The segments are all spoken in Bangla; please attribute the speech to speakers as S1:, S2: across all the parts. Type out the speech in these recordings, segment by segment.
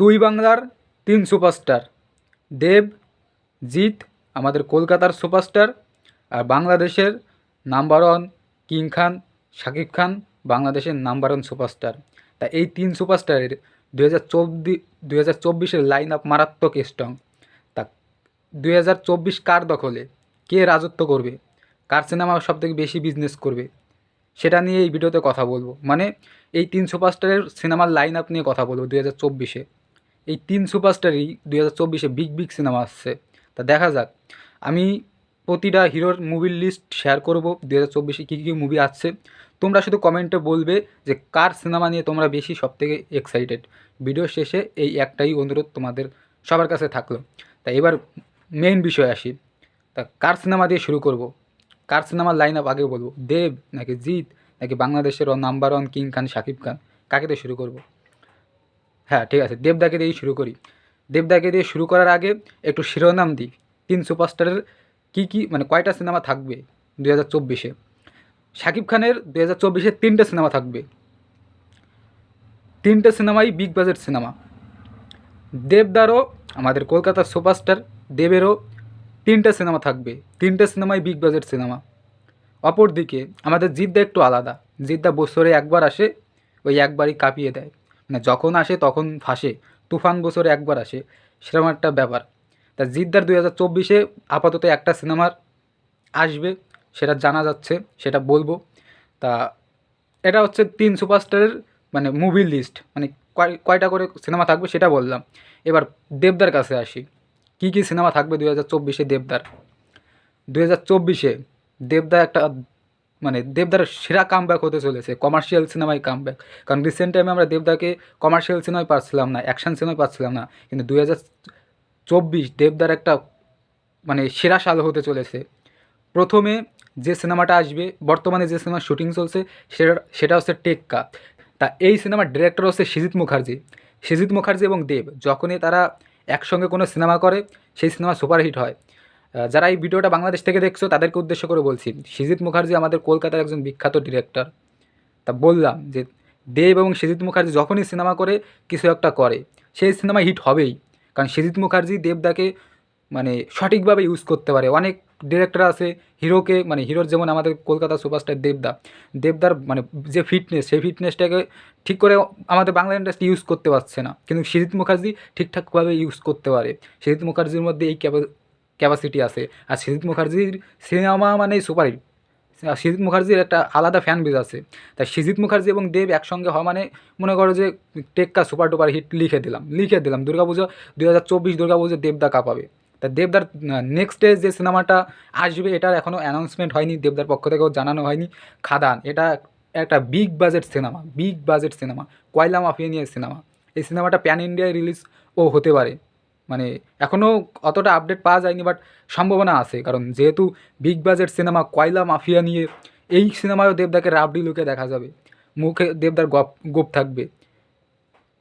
S1: দুই বাংলার তিন সুপারস্টার। দেব, জিৎ আমাদের কলকাতার সুপারস্টার আর বাংলাদেশের number one king Khan, Shakib Khan বাংলাদেশের নাম্বার ওয়ান সুপারস্টার। তা এই তিন সুপারস্টারের দু হাজার চব্বিশ দু হাজার চব্বিশের লাইন আপ মারাত্মক স্ট্রং তা দুই হাজার চব্বিশ কার দখলে? কে রাজত্ব করবে? কার সিনেমা সবথেকে বেশি বিজনেস করবে? সেটা নিয়ে এই ভিডিওতে কথা বলব। মানে এই তিন সুপারস্টারের সিনেমার লাইন আপ নিয়ে কথা বলব দু হাজার চব্বিশে। এই তিন সুপারস্টারই দু হাজার চব্বিশে বিগ বিগ সিনেমা আসছে। তা দেখা যাক। আমি প্রতিটা হিরোর মুভির লিস্ট শেয়ার করব দু হাজার চব্বিশে কী কী মুভি আসছে। তোমরা শুধু কমেন্টে বলবে যে কার সিনেমা নিয়ে তোমরা বেশি সবথেকে এক্সাইটেড ভিডিও শেষে এই একটাই অনুরোধ তোমাদের সবার কাছে থাকল। তা এবার মেইন বিষয় আসি। তা কার সিনেমা দিয়ে শুরু করব? কার সিনেমার লাইন আপ আগে বলব? দেব নাকি জিৎ নাকি বাংলাদেশের number one king Khan Shakib Khan? কাকে দিয়ে শুরু করব? হ্যাঁ ঠিক আছে। দেবদাকে দিয়েই শুরু করি। দেবদাকে দিয়ে শুরু করার আগে একটু শিরোনাম দিই। তিন সুপারস্টারের কী কী মানে কয়টা সিনেমা থাকবে দু হাজার চব্বিশে? শাকিব খানের দু হাজার চব্বিশে তিনটে সিনেমা থাকবে। তিনটে সিনেমাই বিগ বাজেট সিনেমা। দেবদারও, আমাদের কলকাতার সুপারস্টার দেবেরও তিনটে সিনেমা থাকবে। তিনটে সিনেমাই বিগ বাজেট সিনেমা। অপরদিকে আমাদের জিদ্দা একটু আলাদা। জিদ্দা বছরে একবার আসে, ওই একবারই কাঁপিয়ে দেয়। মানে যখন আসে তখন ফাঁসে, তুফান বছরে একবার আসে, সেরকম একটা ব্যাপার। তা জিদ্দার দুই হাজার চব্বিশে আপাতত একটা সিনেমার আসবে, সেটা জানা যাচ্ছে, সেটা বলব। তা এটা হচ্ছে তিন সুপারস্টারের মানে মুভি লিস্ট মানে কয়, কয়টা করে সিনেমা থাকবে সেটা বললাম। এবার দেবদার কাছে আসি। কী কী সিনেমা থাকবে দু হাজার চব্বিশে দেবদার? দু হাজার চব্বিশে দেবদা একটা মানে দেবদার সেরা কামব্যাক হতে চলেছে কমার্শিয়াল সিনেমায় কামব্যাক কারণ রিসেন্ট টাইমে আমরা দেবদাকে কমার্শিয়াল সিনেমায় পাচ্ছিলাম না অ্যাকশন সিনেমায় পাচ্ছিলাম না। কিন্তু দু হাজার চব্বিশ দেবদার একটা মানে সেরা সাল হতে চলেছে। প্রথমে যে সিনেমাটা আসবে, বর্তমানে যে সিনেমার শুটিং চলছে সেটা সেটা হচ্ছে টেক্কা তা এই সিনেমার ডিরেক্টর হচ্ছে সিজিত মুখার্জি সিজিত মুখার্জি এবং দেব যখনই তারা একসঙ্গে কোনো সিনেমা করে, সেই সিনেমা সুপারহিট হয়। যারা এই ভিডিওটা বাংলাদেশ থেকে দেখছ, তাদেরকে উদ্দেশ্য করে বলছি, সিজিত মুখার্জি আমাদের কলকাতার একজন বিখ্যাত ডিরেক্টর তা বললাম যে, দেব এবং সিজিত মুখার্জি যখনই সিনেমা করে, কিছু একটা করে। সেই সিনেমা হিট হবেই। কারণ সিজিত মুখার্জি দেবদাকে মানে সঠিকভাবে ইউজ করতে পারে। অনেক ডিরেক্টর আছে, হিরোকে মানে হিরোর যেমন আমাদের কলকাতা সুপারস্টার দেবদা। দেবদার মানে যে ফিটনেস সেই ফিটনেসটাকে ঠিক করে আমাদের বাংলা ইন্ডাস্ট্রি ইউজ করতে পারছে না। কিন্তু সিজিত মুখার্জি ঠিকঠাকভাবে ইউজ করতে পারে। সিজিত মুখার্জির মধ্যে এই ক্যাপাসিটি আছে। আর সিজিত মুখার্জির সিনেমা মানে সুপারহিট। সিজিত মুখার্জির একটা আলাদা ফ্যান বেজ আছে। তাই সিজিত মুখার্জি এবং দেব একসঙ্গে হওয়া মানে মনে করো যে টেক্কা সুপার টুপার হিট লিখে দিলাম লিখে দিলাম। দুর্গাপুজো দু হাজার চব্বিশ দুর্গাপুজো দেবদা কাঁপাবে। তা দেবদার নেক্সট ডে যে সিনেমাটা আসবে, এটার এখনও অ্যানাউন্সমেন্ট হয়নি, দেবদার পক্ষ থেকেও জানানো হয়নি। খাদান, এটা একটা big budget cinema big budget cinema কয়লা মাফিয়া নিয়ে সিনেমা এই সিনেমাটা প্যান ইন্ডিয়ায় রিলিজ ও হতে পারে। মানে এখনও অতটা আপডেট পাওয়া যায়নি বাট সম্ভাবনা আছে। কারণ যেহেতু বিগ বাজেট সিনেমা কয়লা মাফিয়া নিয়ে, এই সিনেমায়ও দেবদাকে রাবড়ি লুকে দেখা যাবে। মুখে দেবদার গপ, গোপ থাকবে।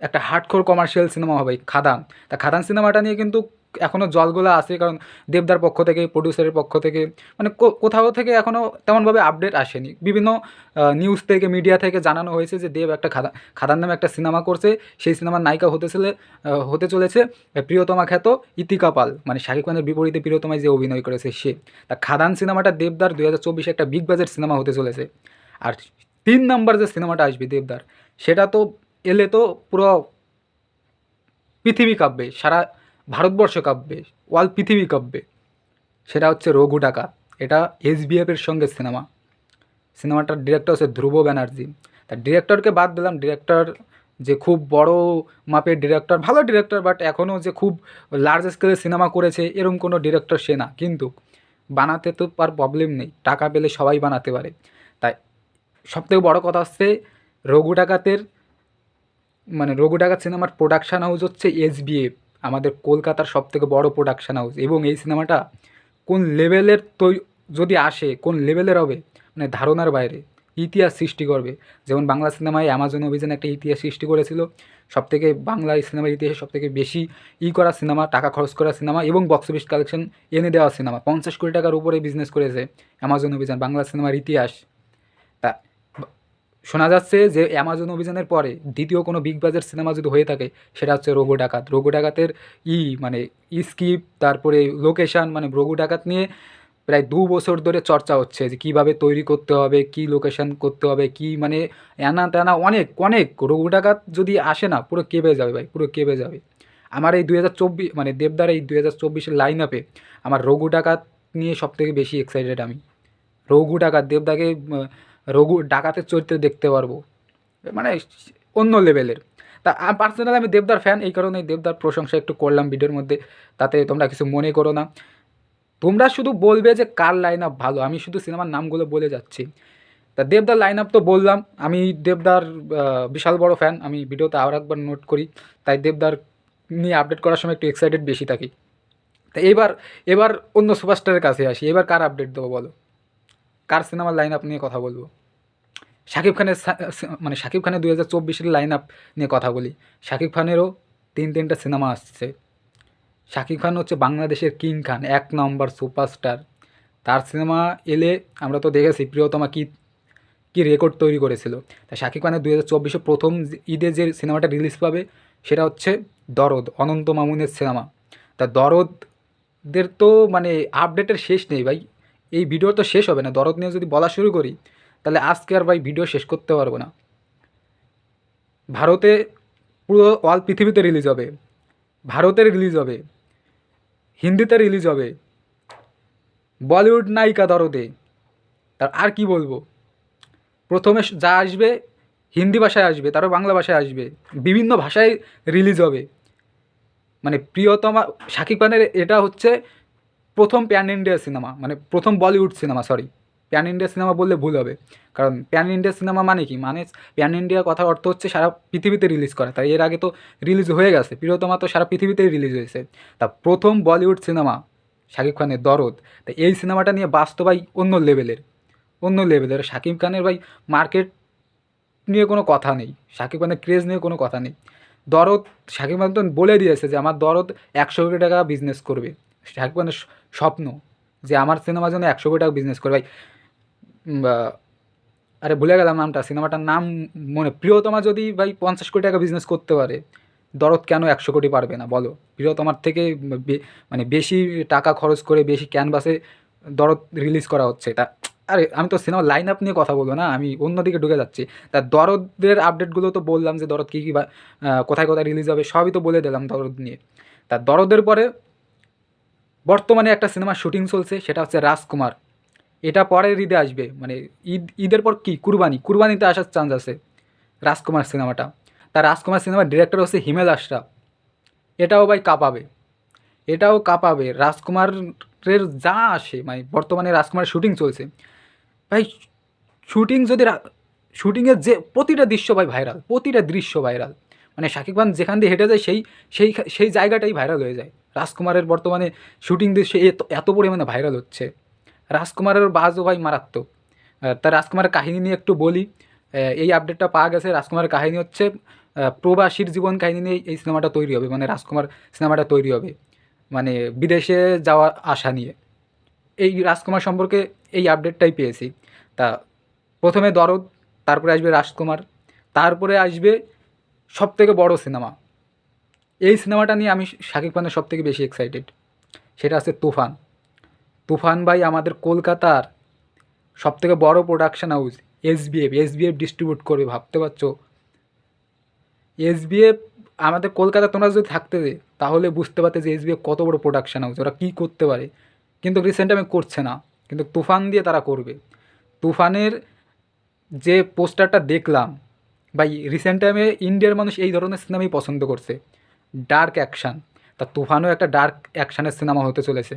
S1: একটা হার্ডকোর কমার্শিয়াল সিনেমা হবে, খাদান। তা খাদান সিনেমাটা নিয়ে কিন্তু এখনও জলগোলা আসে কারণ দেবদার পক্ষ থেকে প্রডিউসারের পক্ষ থেকে মানে কোথাও থেকে এখনও তেমনভাবে আপডেট আসেনি। বিভিন্ন নিউজ থেকে মিডিয়া থেকে জানানো হয়েছে যে দেব একটা খাদা খাদান নামে একটা সিনেমা করছে। সেই সিনেমার নায়িকা হতে চলে হতে চলেছে প্রিয়তমা খ্যাত ইতিকা পাল। মানে শাকিব খানের বিপরীতে প্রিয়তমায় যে অভিনয় করেছে সে। তা খাদান সিনেমাটা দেবদার দু হাজার চব্বিশে একটা বিগ বাজেট সিনেমা হতে চলেছে। আর তিন নাম্বার যে সিনেমাটা আসবে দেবদার, সেটা তো এলে তো পুরো পৃথিবী কাঁপবে। সারা ভারতবর্ষ কাঁপবে ওয়াল পৃথিবী কাঁপবে সেটা হচ্ছে রঘু ডাকাত এটা এসবিএফের সঙ্গে সিনেমা। সিনেমাটার ডিরেক্টর হচ্ছে ধ্রুব ব্যানার্জি। তা ডিরেক্টরকে বাদ দিলাম। ডিরেক্টর যে খুব বড় মাপের ডিরেক্টর, ভালো ডিরেক্টর বাট এখনও যে খুব লার্জ স্কেলে সিনেমা করেছে এরকম কোনো ডিরেক্টর সে না। কিন্তু বানাতে তো আর প্রবলেম নেই। টাকা পেলে সবাই বানাতে পারে। তাই সবথেকে বড় কথা হচ্ছে রঘু ডাকাতের মানে রঘু ডাকাত সিনেমার প্রোডাকশান হাউস হচ্ছে এসবিএফ। আমাদের কলকাতার সবথেকে বড় প্রোডাকশান হাউস এবং এই সিনেমাটা কোন লেভেলের তৈ, যদি আসে, কোন লেভেলের হবে মানে ধারণার বাইরে, ইতিহাস সৃষ্টি করবে। যেমন বাংলা সিনেমায় অ্যামাজন অভিযান একটা ইতিহাস সৃষ্টি করেছিল, সবথেকে বাংলা সিনেমার ইতিহাসে সবথেকে বেশি ই করা সিনেমা টাকা খরচ করা সিনেমা এবং বক্স অফিস কালেকশন এনে দেওয়া সিনেমা পঞ্চাশ কোটি টাকার উপরে বিজনেস করেছে অ্যামাজন অভিযান, বাংলা সিনেমার ইতিহাস। তা শোনা যাচ্ছে যে অ্যামাজন অভিযানের পরে দ্বিতীয় কোনো বিগ বাজেট সিনেমা যদি হয়ে থাকে, সেটা হচ্ছে রঘু ডাকাত। রঘু ডাকাতের ই মানে স্কিপ তারপরে লোকেশান মানে রঘু ডাকাত নিয়ে প্রায় দু বছর ধরে চর্চা হচ্ছে যে কীভাবে তৈরি করতে হবে, কী লোকেশান করতে হবে, কী মানে এনা তেনা অনেক অনেক। রঘু ডাকাত যদি আসে না, পুরো কেঁপে যাবে ভাই, পুরো কেঁপে যাবে। আমার এই দুই হাজার চব্বিশ মানে দেবদার এই দুই হাজার চব্বিশের লাইন আপে আমার রঘু ডাকাত নিয়ে সব থেকে বেশি এক্সাইটেড আমি। রঘু ডাকাত, দেবদাকে রঘু ডাকাতের চরিত্রে দেখতে পারব। মানে অন্য লেভেলের। তা পার্সোনালি আমি দেবদার ফ্যান এই কারণে দেবদার প্রশংসা একটু করলাম ভিডিওর মধ্যে। তাতে তোমরা কিছু মনে করো না। তোমরা শুধু বলবে যে কার লাইন আপ ভালো, আমি শুধু সিনেমার নামগুলো বলে যাচ্ছি। তা দেবদার লাইন আপ তো বললাম, আমি দেবদার বিশাল বড় ফ্যান আমি ভিডিওতে আবার একবার নোট করি। তাই দেবদার নিয়ে আপডেট করার সময় একটু এক্সাইটেড বেশি থাকি। তা এবার এবার অন্য সুপারস্টারের কাছে আসি, এবার কার আপডেট দেবো বলো? কার সিনেমার লাইন আপ নিয়ে কথা বলব? শাকিব খানের মানে শাকিব খানের দু হাজার চব্বিশের লাইন আপ নিয়ে কথা বলি। শাকিব খানেরও তিন তিনটা সিনেমা আসছে। শাকিব খান হচ্ছে বাংলাদেশের কিং খান, এক নম্বর সুপারস্টার তার সিনেমা এলে আমরা তো দেখেছি প্রিয়তমা কী কী রেকর্ড তৈরি করেছিল। তা শাকিব খানের দু হাজার চব্বিশে প্রথম ঈদে যে সিনেমাটা রিলিজ পাবে, সেটা হচ্ছে দরদ, অনন্ত মামুনের সিনেমা তা দরদদের তো মানে আপডেটের শেষ নেই ভাই। এই ভিডিও তো শেষ হবে না, দরদ নিয়ে যদি বলা শুরু করি, তাহলে আজকে আর ভাই ভিডিও শেষ করতে পারব না। ভারতে পুরো অল পৃথিবীতে রিলিজ হবে, ভারতে রিলিজ হবে, হিন্দিতে রিলিজ হবে, বলিউড নায়িকা দরদে, তার আর কি বলব? প্রথমে যা আসবে হিন্দি ভাষায় আসবে, তারপর বাংলা ভাষায় আসবে, বিভিন্ন ভাষায় রিলিজ হবে। মানে প্রিয়তমা, শাকিব খানের এটা হচ্ছে প্রথম প্যান ইন্ডিয়া সিনেমা মানে প্রথম Bollywood cinema sorry pan India cinema বললে ভুল হবে। কারণ প্যান ইন্ডিয়া সিনেমা মানে কি? মানে প্যান ইন্ডিয়া কথার অর্থ হচ্ছে সারা পৃথিবীতে রিলিজ করা। তাই এর আগে তো রিলিজ হয়ে গেছে। প্রিয়তমা তো সারা পৃথিবীতেই রিলিজ হয়েছে। তা প্রথম বলিউড সিনেমা, শাকিব খানের দরদ, তা এই সিনেমাটা নিয়ে বাস্তবাই অন্য লেভেলের। অন্য লেভেলের। শাকিব খানের ভাই মার্কেট নিয়ে কোনো কথা নেই। শাকিব খানের ক্রেজ নিয়ে কোনো কথা নেই। দরদ, শাকিব খান তো বলে দিয়েছে যে, আমার দরদ একশো কোটি টাকা বিজনেস করবে। শাকিব খানের স্বপ্ন যে আমার সিনেমার জন্য একশো কোটি টাকা বিজনেস করবে ভাই আরে ভুলে গেলাম নামটা, সিনেমাটার নাম মনে, প্রিয়তমা যদি ভাই পঞ্চাশ কোটি টাকা বিজনেস করতে পারে, দরদ কেন একশো কোটি পারবে না বলো? প্রিয়তমার থেকে মানে বেশি টাকা খরচ করে বেশি ক্যানভাসে দরদ রিলিজ করা হচ্ছে। তা, আরে আমি তো সিনেমার লাইন আপ নিয়ে কথা বলব না, আমি অন্যদিকে ঢুকে যাচ্ছি। তা দরদের আপডেটগুলো তো বললাম যে দরদ কী কী বা কোথায় কোথায় রিলিজ হবে, সবই তো বলে দিলাম দরদ নিয়ে। তা দরদের পরে বর্তমানে একটা সিনেমার শুটিং চলছে, সেটা হচ্ছে রাজকুমার। এটা পরের ঈদে আসবে মানে ঈদ, ঈদের পর কি? কুরবানি, কুরবানিতে আসার চান্স আছে রাজকুমার সিনেমাটা। তার রাজকুমার সিনেমার ডিরেক্টর হচ্ছে হিমেল আশরাফ। এটাও ভাই কাঁপাবে। এটাও কাঁপাবে। রাজকুমারের যা আসে মানে বর্তমানে রাজকুমারের শুটিং চলছে। ভাই শুটিং যদি শুটিংয়ের যে প্রতিটা দৃশ্য ভাই ভাইরাল প্রতিটা দৃশ্য ভাইরাল মানে শাকিব খান যেখান দিয়ে হেঁটে যায়, সেই সেই সেই জায়গাটাই ভাইরাল হয়ে যায়। রাজকুমারের বর্তমানে শুটিং দৃশ্য এত পরিমাণে ভাইরাল হচ্ছে। রাজকুমারের বাজও ভাই মারাত্মক। আহ, তা রাজকুমারের কাহিনী নিয়ে একটু বলি। এই আপডেটটা পাওয়া গেছে রাজকুমারের কাহিনী হচ্ছে প্রবাসীর জীবন কাহিনী নিয়ে এই সিনেমাটা তৈরি হবে মানে রাজকুমার সিনেমাটা তৈরি হবে মানে বিদেশে যাওয়া আশা নিয়ে। এই রাজকুমার সম্পর্কে এই আপডেটটাই পেয়েছি। তা প্রথমে দরদ তারপরে আসবে রাজকুমার তারপরে আসবে সব থেকে বড় সিনেমা। এই সিনেমাটা নিয়ে আমি শাকিব খানের সব থেকে বেশি এক্সাইটেড সেটা আছে তুফান। তুফান ভাই আমাদের কলকাতার সব থেকে বড় production house SBF SBF distribute করবে, ভাবতে পারছ? এসবিএফ আমাদের কলকাতা তোমরা যদি থাকতে তাহলে বুঝতে পারতে যে এসবিএফ কত বড় প্রোডাকশান হাউস ওরা কী করতে পারে। কিন্তু রিসেন্ট আমি করছে না, কিন্তু তুফান দিয়ে তারা করবে। তুফানের যে পোস্টারটা দেখলাম বা রিসেন্ট টাইমে ইন্ডিয়ার মানুষ এই ধরনের সিনেমাই পছন্দ করছে। Dark action. তা তুফানও একটা ডার্ক অ্যাকশানের সিনেমা হতে চলেছে।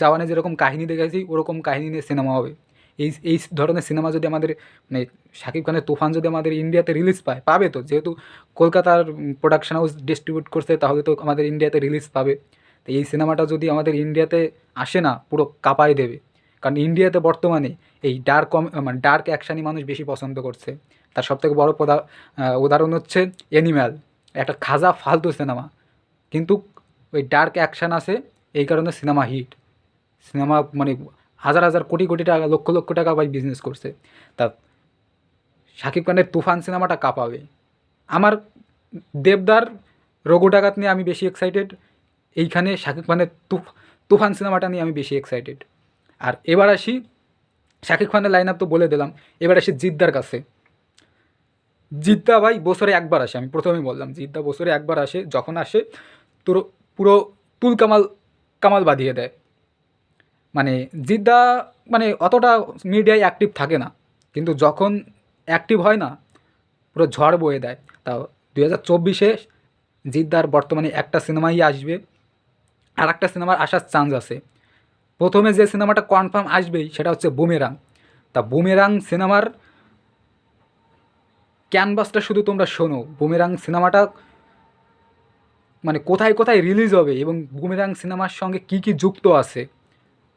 S1: জাওয়ানে যেরকম কাহিনী দেখেছি, ওরকম কাহিনী নিয়ে সিনেমা হবে। এই এই ধরনের সিনেমা যদি আমাদের মানে শাকিব খানের তুফান যদি আমাদের ইন্ডিয়াতে রিলিজ পায়, পাবে তো? যেহেতু কলকাতার প্রোডাকশন হাউস ডিস্ট্রিবিউট করছে, তাহলে তো আমাদের ইন্ডিয়াতে রিলিজ পাবে। তো এই সিনেমাটা যদি আমাদের ইন্ডিয়াতে আসে না, পুরো কাঁপায় দেবে। কারণ ইন্ডিয়াতে বর্তমানে এই ডার্ক মানে ডার্ক অ্যাকশানই মানুষ বেশি পছন্দ করছে। তার সবথেকে বড় উদাহরণ হচ্ছে অ্যানিম্যাল একটা খাজা ফালতু সিনেমা। কিন্তু ওই ডার্ক অ্যাকশান আছে, এই কারণে সিনেমা হিট সিনেমা মানে হাজার হাজার কোটি কোটি টাকা, লক্ষ লক্ষ টাকা ভাই বিজনেস করছে। তা শাকিব খানের তুফান সিনেমাটা কাঁপাবে। আমার দেবদার রঘু ডাকাত নিয়ে আমি বেশি এক্সাইটেড এইখানে শাকিব খানের তুফ, তুফান সিনেমাটা নিয়ে আমি বেশি এক্সাইটেড আর এবার আসি শাকিব খানের লাইন আপ তো বলে দিলাম, এবার আসি জিদ্দার কাছে। জিদ্দা ভাই বছরে একবার আসে, আমি প্রথমেই বললাম, জিদ্দা বছরে একবার আসে, যখন আসে, তোর পুরো তুল কামাল কামাল বাঁধিয়ে দেয়। মানে জিদ্দা মানে অতটা মিডিয়ায় অ্যাক্টিভ থাকে না, কিন্তু যখন অ্যাক্টিভ হয় না, পুরো ঝড় বয়ে দেয়। তাও দু হাজার চব্বিশে জিদ্দার বর্তমানে একটা সিনেমাই আসবে, আর একটা সিনেমার আসার চান্স আছে। প্রথমে যে সিনেমাটা কনফার্ম আসবেই, সেটা হচ্ছে বুমেরাং। তা বুমেরাং সিনেমার ক্যানভাসটা শুধু তোমরা শোনো। বুমেরাং সিনেমাটা মানে কোথায় কোথায় রিলিজ হবে এবং বুমেরাং সিনেমার সঙ্গে কি কি যুক্ত আছে,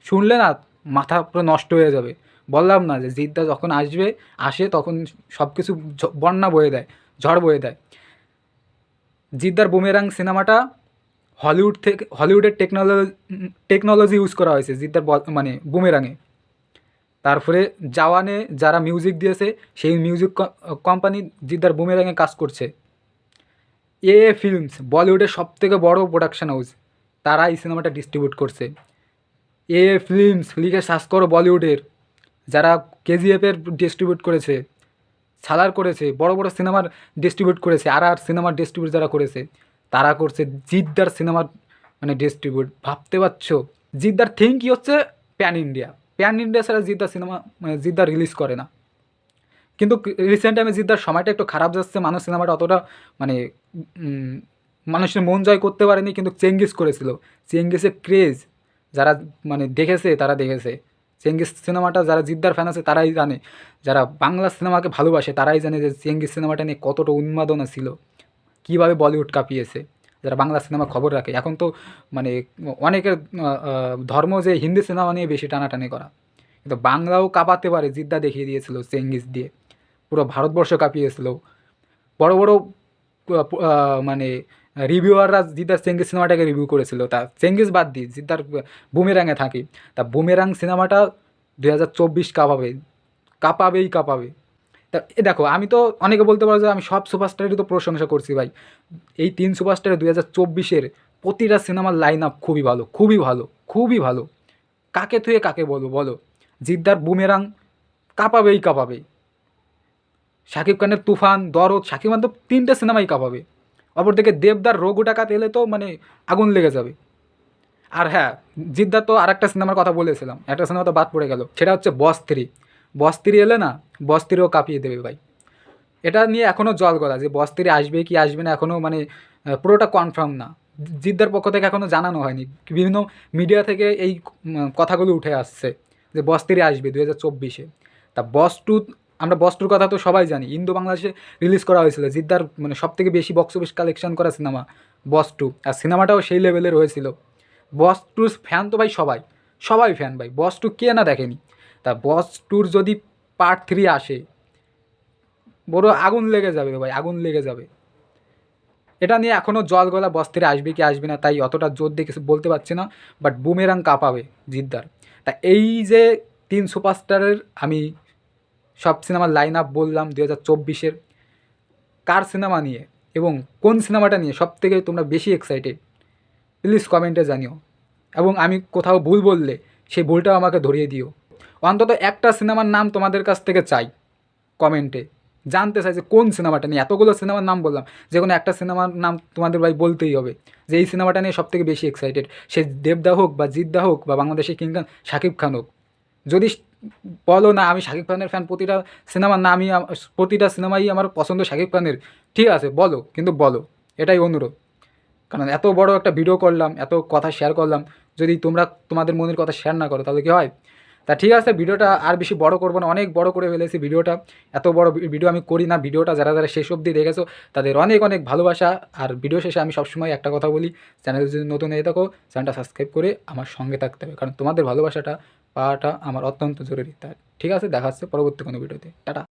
S1: শুনলে না মাথা পুরো নষ্ট হয়ে যাবে। বললাম না যে জিদ্দা যখন আসবে, আসে তখন সব কিছু বন্যা বয়ে দেয়, ঝড় বয়ে দেয়। জিদ্দার বুমেরাং সিনেমাটা হলিউড থেকে, হলিউডের টেকনোলজি টেকনোলজি ইউজ করা হয়েছে জিদ্দার মানে বুমেরাঙে। তারপরে জাওয়ানে যারা মিউজিক দিয়েছে, সেই মিউজিক কোম্পানি জিদ্দার বুমেরাঙে কাজ করছে। এ এ ফিল্মস বলিউডের সব থেকে বড় প্রোডাকশন হাউস তারা এই সিনেমাটা ডিস্ট্রিবিউট করছে। এ এ ফিল্মস লিখে সার্চ করো বলিউডের, যারা কেজিএফের ডিস্ট্রিবিউট করেছে, সালার করেছে, বড় বড় সিনেমার ডিস্ট্রিবিউট করেছে, আর আর সিনেমার ডিস্ট্রিবিউট যারা করেছে, তারা করছে জিদ্দার সিনেমার মানে ডিস্ট্রিবিউট ভাবতে পারছ? জিদ্দার থিঙ্ক কী হচ্ছে প্যান ইন্ডিয়া প্যান ইন্ডিয়া ছাড়া জিদ্দার সিনেমা মানে জিদ্দার রিলিজ করে না। কিন্তু রিসেন্ট টাইমে জিদ্দার সময়টা একটু খারাপ যাচ্ছে, মানুষ সিনেমাটা অতটা মানে মানুষের মন জয় করতে পারেনি, কিন্তু চেঙ্গিস করেছিল। চেঙ্গিসের ক্রেজ যারা মানে দেখেছে, তারা দেখেছে। চেঙ্গিস সিনেমাটা যারা জিদ্দার ফ্যান আছে, তারাই জানে। যারা বাংলা সিনেমাকে ভালোবাসে, তারাই জানে যে চেঙ্গিস সিনেমাটা নিয়ে কতটা উন্মাদনা ছিল। কীভাবে বলিউড কাঁপিয়েছে। যারা বাংলা সিনেমা খবর রাখে, এখন তো মানে অনেকের ধর্ম যে হিন্দি সিনেমা নিয়ে বেশি টানাটানি করা। কিন্তু বাংলাও কাঁপাতে পারে, জিদ্দা দেখিয়ে দিয়েছিল, চেঙ্গিস দিয়ে। পুরো ভারতবর্ষ কাঁপিয়েছিল। বড় বড় মানে রিভিউয়াররা জিদ্দার চেঙ্গিস সিনেমাটাকে রিভিউ করেছিল। তা চেঙ্গিস বাদ দিই জিদ্দার বুমেরাঙে থাকি। তা বুমেরাং সিনেমাটা দু হাজার চব্বিশ কাঁপাবে, কাঁপাবেই কাঁপাবে। তা, এ দেখো, আমি তো অনেকে বলতে পারো যে আমি সব সুপারস্টারেরই তো প্রশংসা করছি ভাই। এই তিন সুপারস্টারের দুই হাজার চব্বিশের প্রতিটা সিনেমার লাইন আপ খুবই ভালো খুবই ভালো খুবই ভালো। কাকে থুয়ে কাকে বলো বলো? জিদ্দার বুমেরাং কাঁপাবেই কাঁপাবে। শাকিব খানের তুফান, দরদ, শাকিব খান তো তিনটে সিনেমাই কাঁপাবে। অপরদিকে দেবদার রঘু ডাকাত এলে তো মানে আগুন লেগে যাবে। আর হ্যাঁ জিদ্দার তো আর একটা সিনেমার কথা বলেছিলাম, একটা সিনেমা তো বাদ পড়ে গেল, সেটা হচ্ছে বস থ্রি বস থ্রি এলে না বস থ্রিও কাঁপিয়ে দেবে ভাই। এটা নিয়ে এখনও জল গলা যে বস থ্রি আসবে কি আসবে না এখনও মানে পুরোটা কনফার্ম না। জিদ্দার পক্ষ থেকে এখনও জানানো হয়নি। বিভিন্ন মিডিয়া থেকে এই কথাগুলো উঠে আসছে যে বস থ্রি আসবে দু হাজার চব্বিশে। তা বস টু আমরা বস টুর কথা তো সবাই জানি। ইন্দো বাংলাদেশে রিলিজ করা হয়েছিল। জিদ্দার মানে সব থেকে বেশি বক্স অফিস কালেকশন করা সিনেমা বস টু আর সিনেমাটাও সেই লেভেলের হয়েছিল বস টুর ফ্যান তো ভাই সবাই সবাই ফ্যান ভাই। বস টু কে না দেখেনি। তা বস টুর যদি পার্ট থ্রি আসে, বড় আগুন লেগে যাবে ভাই, আগুন লেগে যাবে। এটা নিয়ে এখনও জল গলা বস্তিরে আসবে কি আসবে না, তাই অতটা জোর দিয়ে কিছু বলতে পারছি না বাট বুমেরাং কাঁপাবে জিদ্দার। তা এই যে তিন সুপারস্টারের আমি সব সিনেমার লাইন আপ বললাম দু হাজার চব্বিশের, কার সিনেমা নিয়ে এবং কোন সিনেমাটা নিয়ে সব থেকে তোমরা বেশি এক্সাইটেড প্লিজ কমেন্টে জানিও। এবং আমি কোথাও ভুল বললে সেই ভুলটাও আমাকে ধরিয়ে দিও। অন্তত একটা সিনেমার নাম তোমাদের কাছ থেকে চাই, কমেন্টে। জানতে চাই যে কোন সিনেমাটা নিয়ে, এতগুলো সিনেমার নাম বললাম, যে কোনো একটা সিনেমার নাম তোমাদের ভাই বলতেই হবে যে এই সিনেমাটা নিয়ে সব থেকে বেশি এক্সাইটেড সে দেবদা হোক বা জিদ্দা হোক বা বাংলাদেশের কিং খান শাকিব খান হোক। যদি বলো না আমি শাকিব খানের ফ্যান প্রতিটা সিনেমার নামই প্রতিটা সিনেমাই আমার পছন্দ শাকিব খানের, ঠিক আছে, বলো, কিন্তু বলো, এটাই অনুরোধ। কারণ এত বড় একটা ভিডিও করলাম, এত কথা শেয়ার করলাম, যদি তোমরা তোমাদের মনের কথা শেয়ার না করো, তাহলে কি হয়? তা ঠিক আছে, ভিডিওটা আর বেশি বড় করব না, অনেক বড় করে ফেলেছি ভিডিওটা। এত বড় ভিডিও আমি করি না, ভিডিওটা যারা যারা শেষ অবধি দেখেছ, তাদের অনেক অনেক ভালোবাসা। আর ভিডিও শেষে আমি সবসময় একটা কথা বলি, চ্যানেল যদি নতুন হয়ে থাকো, চ্যানেলটা সাবস্ক্রাইব করে আমার সঙ্গে থাকতে হবে, কারণ তোমাদের ভালোবাসাটা পাওয়াটা আমার অত্যন্ত জরুরি। তা ঠিক আছে, দেখা হচ্ছে পরবর্তী কোনো ভিডিওতে। টাটা।